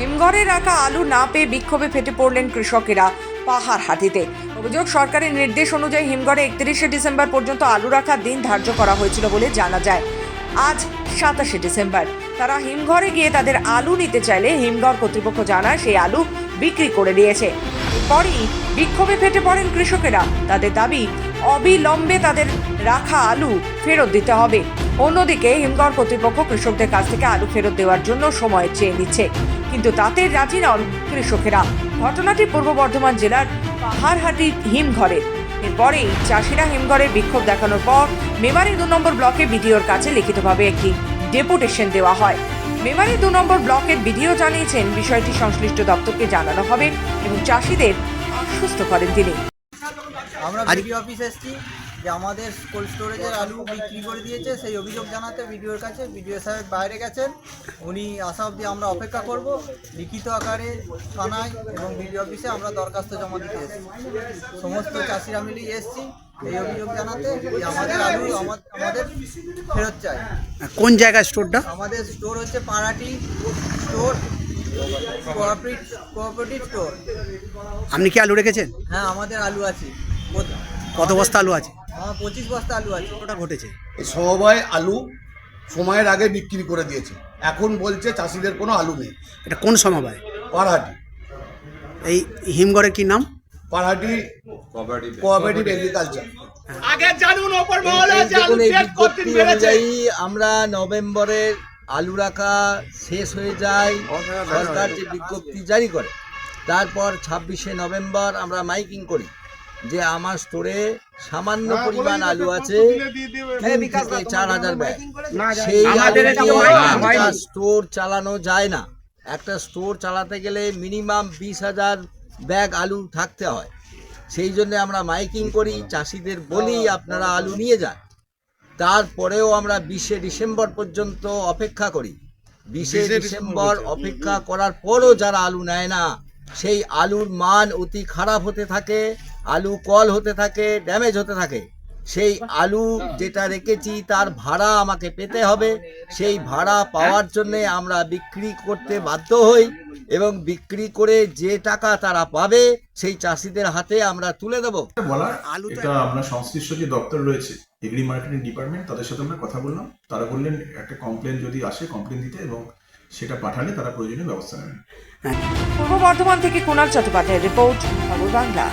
হিমঘরে রাখা আলু না পেয়ে বিক্ষোভে ফেটে পড়লেন কৃষকেরা পাহাড় হাতিতে। অভিযোগ, সরকারের নির্দেশ অনুযায়ী হিমঘরে একত্রিশে ডিসেম্বর পর্যন্ত আলু রাখার দিন ধার্য করা হয়েছিল বলে জানা যায়। আজ সাতাশে ডিসেম্বর। তারা হিমঘরে গিয়ে তাদের আলু নিতে চাইলে হিমঘর কর্তৃপক্ষ জানায় সেই আলু বিক্রি করে দিয়েছে। পরেই বিক্ষোভে ফেটে পড়েন কৃষকেরা। তাদের দাবি, অবিলম্বে তাদের রাখা আলু ফেরত দিতে হবে। অন্যদিকে হিমঘর কর্তৃপক্ষ কৃষকদের কাছ থেকে আলু ফেরত দেওয়ার জন্য সময় চেয়ে নিচ্ছে। কিন্তু তাতে রাজি নন কৃষকেরা। ঘটনাটি পূর্ব বর্ধমান জেলার পাহাড়হাটি হিমঘরে। এরপরেই চাষিরা হিমঘরের বিক্ষোভ দেখানোর পর, মেমারি দু নম্বর ব্লকে বিডিওর কাছে লিখিতভাবে একটি ডেপুটেশন দেওয়া হয়। মেমারি দু নম্বর ব্লকের বিডিও জানিয়েছেন বিষয়টি সংশ্লিষ্ট দপ্তরকে জানানো হবে এবং চাষিদের আশ্বস্ত করেন তিনি। আমরা বিডিও অফিস এসেছি। যে আমাদের কোল্ড স্টোরেজের আলু বিক্রি করে দিয়েছে সেই অভিযোগ জানাতে বিডিওর কাছে বিডিও সাহেব বাইরে গেছেন। উনি আসা অবধি আমরা অপেক্ষা করব। লিখিত আকারে থানায় এবং বিডিও অফিসে আমরা দরখাস্ত জমা দিতে এসেছি। সমস্ত চাষিরা মিলিয়ে এসেছি এই অভিযোগ জানাতে যে আমাদের আলু আমা- আমাদের ফেরত চাই। কোন জায়গায় স্টোরটা? আমাদের স্টোর হচ্ছে পাড়াটি স্টোর কোঅপারেটিভ স্টোর আপনি কি আলু রেখেছেন? হ্যাঁ আমাদের আলু আছে। কত- বস্তা আলু আছে? আমার পঁচিশ বস্তা আলু আছে। ওটা ঘটেছে? এই সমবায় আলু সময়ের আগে বিক্রি করে দিয়েছে। এখন বলছে চাষিদের কোনো আলু নেই। এটা কোন সমবায়? পাড়হাটি। এই হিমঘরের কি নাম? পাড়হাটি কোঅপারেটিভ এগ্রিকালচার দেখুন এই বিজ্ঞপ্তি অনুযায়ী আমরা নভেম্বরের আলু রাখা শেষ হয়ে যায়। সরকার যে বিজ্ঞপ্তি জারি করে তারপর ছাব্বিশে নভেম্বর আমরা মাইকিং করি। যে আমার স্টোরে সামান্য পরিমাণ আলু আছে। চার হাজার ব্যাগ সেই আলু দিয়ে একটা স্টোর চালানো যায় না। একটা স্টোর চালাতে গেলে মিনিমাম বিশ হাজার ব্যাগ আলু থাকতে হয়। সেই জন্য আমরা মাইকিং করি চাষিদের বলি আপনারা আলু নিয়ে যান। তারপরেও আমরা বিশে ডিসেম্বর পর্যন্ত অপেক্ষা করি। বিশে ডিসেম্বর অপেক্ষা করার পরও যারা আলু নেয় না সেই আলুর মান অতি খারাপ হতে থাকে। আলু কল হতে থাকে ড্যামেজ হতে থাকে। সেই আলু যেটা রেখেছি তার ভাড়া আমাকে পেতে হবে। সেই ভাড়া পাওয়ার জন্য আমরা বিক্রি করতে বাধ্য হই এবং বিক্রি করে যে টাকা তারা পাবে সেই চাষিদের হাতে আমরা তুলে দেবো। বলার আলু এটা আপনার সংশ্লিষ্ট যে দপ্তর রয়েছে এগ্রি মার্কেটিং ডিপার্টমেন্ট তাদের সাথে আমরা কথা বললাম। তারা বললেন একটা কমপ্লেন যদি আসে কমপ্লেন দিতে এবং সেটা পাঠালে তারা প্রয়োজনীয় ব্যবস্থা নেবেন। পূর্ব বর্ধমান থেকে কুণাল চট্টোপাধ্যায়ের রিপোর্ট খবর বাংলা।